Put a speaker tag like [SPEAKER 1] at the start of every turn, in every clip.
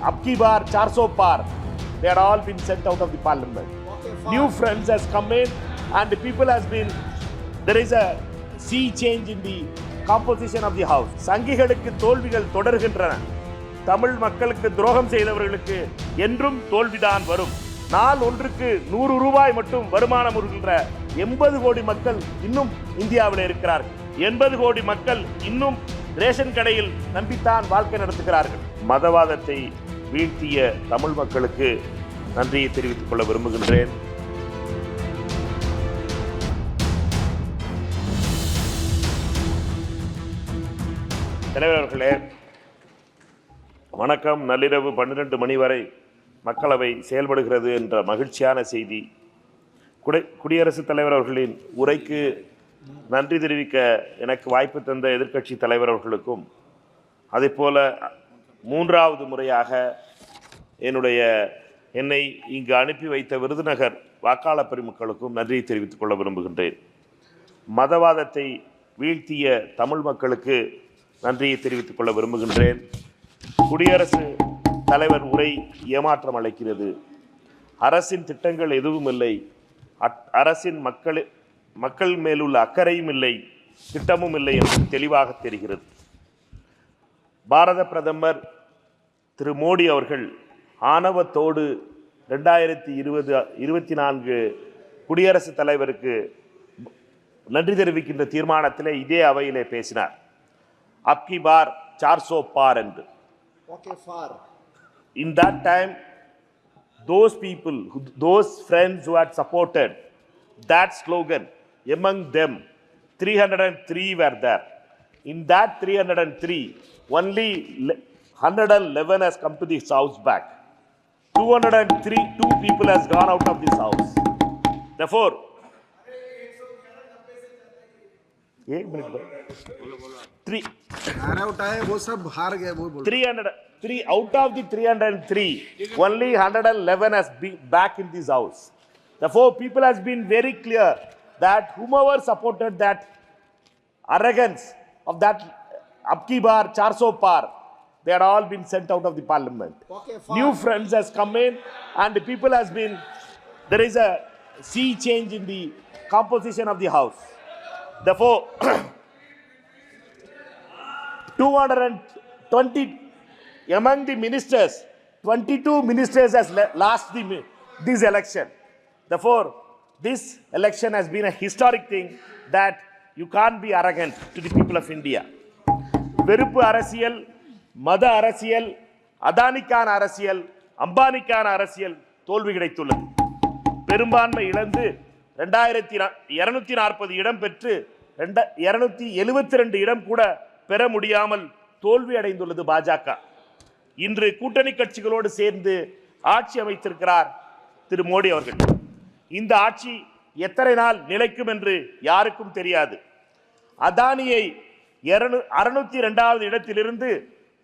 [SPEAKER 1] Ab ki bar 400 par. They are all been sent out of the parliament. New friends has come in, and the people has been. There is a sea change in the composition of the house. சங்கிகளுக்கு தோல்விகள் தொடர்கின்றன தமிழ் மக்களுக்கு துரோகம் செய்தவர்களுக்கு என்றும் தோல்விதான் வரும் நாள் ஒன்றுக்கு நூறு ரூபாய் மட்டும் வருமானம் வருகின்ற எண்பது கோடி மக்கள் இன்னும் இந்தியாவில் இருக்கிறார்கள் எண்பது கோடி மக்கள் இன்னும் ரேஷன் கடையில் நம்பித்தான் வாழ்க்கை நடத்துகிறார்கள் மதவாதத்தை வீழ்த்திய தமிழ் மக்களுக்கு நன்றியை தெரிவித்துக் கொள்ள விரும்புகின்றேன். தலைவர் அவர்களே வணக்கம். நள்ளிரவு பன்னிரெண்டு மணி வரை மக்களவை செயல்படுகிறது என்ற மகிழ்ச்சியான செய்தி. குடி குடியரசுத் தலைவர் அவர்களின் உரைக்கு நன்றி தெரிவிக்க எனக்கு வாய்ப்பு தந்த எதிர்க்கட்சி தலைவர் அவர்களுக்கும் அதேபோல மூன்றாவது முறையாக என்னுடைய என்னை இங்கு அனுப்பி வைத்த விருதுநகர் வாக்காளர் பெருமக்களுக்கும் நன்றியை தெரிவித்துக் கொள்ள விரும்புகின்றேன். மதவாதத்தை வீழ்த்திய தமிழ் மக்களுக்கு நன்றியை தெரிவித்துக் கொள்ள விரும்புகின்றேன். குடியரசு தலைவர் உரை ஏமாற்றம் அளிக்கிறது. அரசின் திட்டங்கள் எதுவும் இல்லை. அட்- அரசின் மக்கள் மக்கள் மேலுள்ள அக்கறையும் இல்லை. திட்டமும் இல்லை என்று தெளிவாக தெரிகிறது. பாரத பிரதமர் திரு மோடி அவர்கள் ஆணவத்தோடு ரெண்டாயிரத்தி இருபது இருபத்தி நான்கு குடியரசுத் தலைவருக்கு நன்றி தெரிவிக்கின்ற தீர்மானத்திலே இதே அவையிலே பேசினார் அப்கி பார் சார்சோ பார் என்று
[SPEAKER 2] Okay, far.
[SPEAKER 1] in that time, those people, those friends who had supported that slogan, among them, 303 were there. In that 303, only le- 111 has come to this house back. 203, two people has gone out of this house. Therefore, एक मिनट three
[SPEAKER 2] नारा उठाए वो सब हार गए वो बोल
[SPEAKER 1] 300 three out of the 303 only 111 has been back in this house therefore people has been very clear that whomever supported that arrogance of that abki bar 400 par they are all been sent out of the parliament.
[SPEAKER 2] Okay,
[SPEAKER 1] new friends has come in and the people has been there is a sea change in the composition of the house. Therefore 220 among the ministers 22 ministers has lost the, this election. Therefore this election has been a historic thing that you can be arrogant to the people of India வெறுப்பு அரசியல் மத அரசியல் அதானிக்கான அரசியல் அம்பானிக்கான அரசியல் தோல்வி கிடைத்துள்ளது. பெரும்பான்மை இழந்து ரெண்டாயிரத்தி இரநூத்தி நாற்பது இடம் பெற்று ரெண்ட இரநூத்தி எழுபத்தி ரெண்டு இடம் கூட பெற முடியாமல் தோல்வி அடைந்துள்ளது பாஜக. இன்று கூட்டணி கட்சிகளோடு சேர்ந்து ஆட்சி அமைத்திருக்கிறார் திரு மோடி அவர்கள். இந்த ஆட்சி எத்தனை நாள் நிலைக்கும் என்று யாருக்கும் தெரியாது. அதானியை அறுநூத்தி ரெண்டாவது இடத்திலிருந்து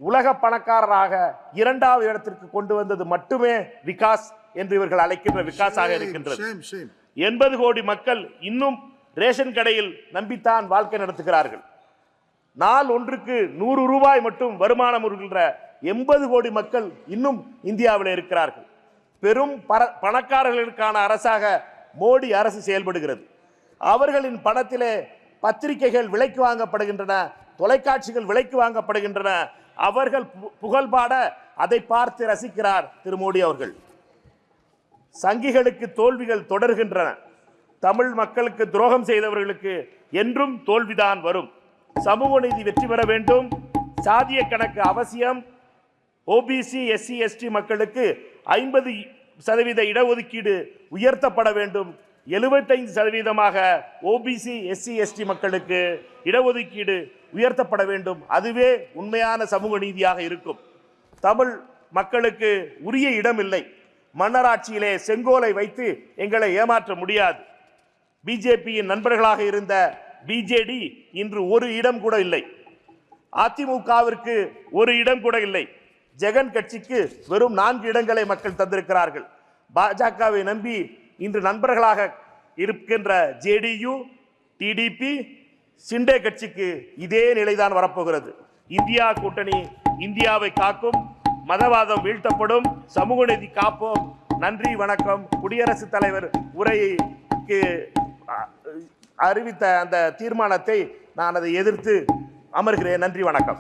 [SPEAKER 1] உலக பணக்காரராக இரண்டாவது இடத்திற்கு கொண்டு வந்தது மட்டுமே விகாஸ் என்று இவர்கள் அழைக்கின்ற விகாஸாக இருக்கின்றது. எண்பது கோடி மக்கள் இன்னும் ரேஷன் கடையில் நம்பித்தான் வாழ்க்கை நடத்துகிறார்கள். நாள் ஒன்றுக்கு நூறு ரூபாய் மட்டும் வருமானம் வருகின்ற எண்பது கோடி மக்கள் இன்னும் இந்தியாவில் இருக்கிறார்கள். பெரும் பர பணக்காரர்களுக்கான அரசாக மோடி அரசு செயல்படுகிறது. அவர்களின் பணத்திலே பத்திரிகைகள் விலைக்கு வாங்கப்படுகின்றன தொலைக்காட்சிகள் விலைக்கு வாங்கப்படுகின்றன. அவர்கள் பு- புகழ்பாட அதை பார்த்து ரசிக்கிறார் திரு மோடி அவர்கள். சங்கிகளுக்கு தோல்விகள் தொடர்கின்றன. தமிழ் மக்களுக்கு துரோகம் செய்தவர்களுக்கு என்றும் தோல்விதான் வரும். சமூக நீதி வெற்றி பெற வேண்டும். சாதிய கணக்கு அவசியம். ஓபிசி எஸ்சி எஸ்டி மக்களுக்கு ஐம்பது சதவீத இடஒதுக்கீடு உயர்த்தப்பட வேண்டும். எழுபத்தைந்து சதவீதமாக ஓபிசி எஸ்சி எஸ்டி மக்களுக்கு இடஒதுக்கீடு உயர்த்தப்பட வேண்டும். அதுவே உண்மையான சமூக நீதியாக இருக்கும். தமிழ் மக்களுக்கு உரிய இடம் இல்லை மன்னராட்சியிலே செங்கோலை வைத்து எங்களை ஏமாற்ற முடியாது. பிஜேபியின் நண்பர்களாக இருந்த பிஜேடி இன்று ஒரு இடம் கூட இல்லை. அதிமுகவிற்கு ஒரு இடம் கூட இல்லை. ஜெகன் கட்சிக்கு வெறும் நான்கு இடங்களை மக்கள் தந்திருக்கிறார்கள். பாஜகவை நம்பி இன்று நண்பர்களாக இருக்கின்ற ஜேடியு டிடிபி சிண்டே கட்சிக்கு இதே நிலைதான் வரப்போகிறது. இந்தியா கூட்டணி இந்தியாவை காக்கும் மதவாதம் வீழ்த்தப்படும் சமூக நீதி காப்போம். நன்றி வணக்கம். குடியரசுத் தலைவர் உரைக்கு அறிவித்த அந்த தீர்மானத்தை நான் அதை எதிர்த்து அமர்கிறேன். நன்றி வணக்கம்.